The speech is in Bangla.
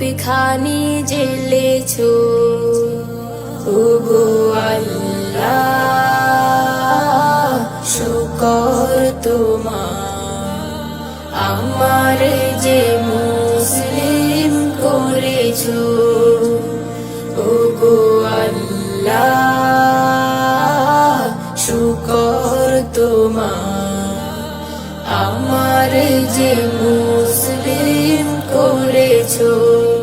খানি জেলেছো। ওগো আল্লাহ, শুকর তোমার। আমার যে মুসলিম করেছ, ওগো আল্লাহ, শুকর তোমার। আমার যে মুসলিম ছোট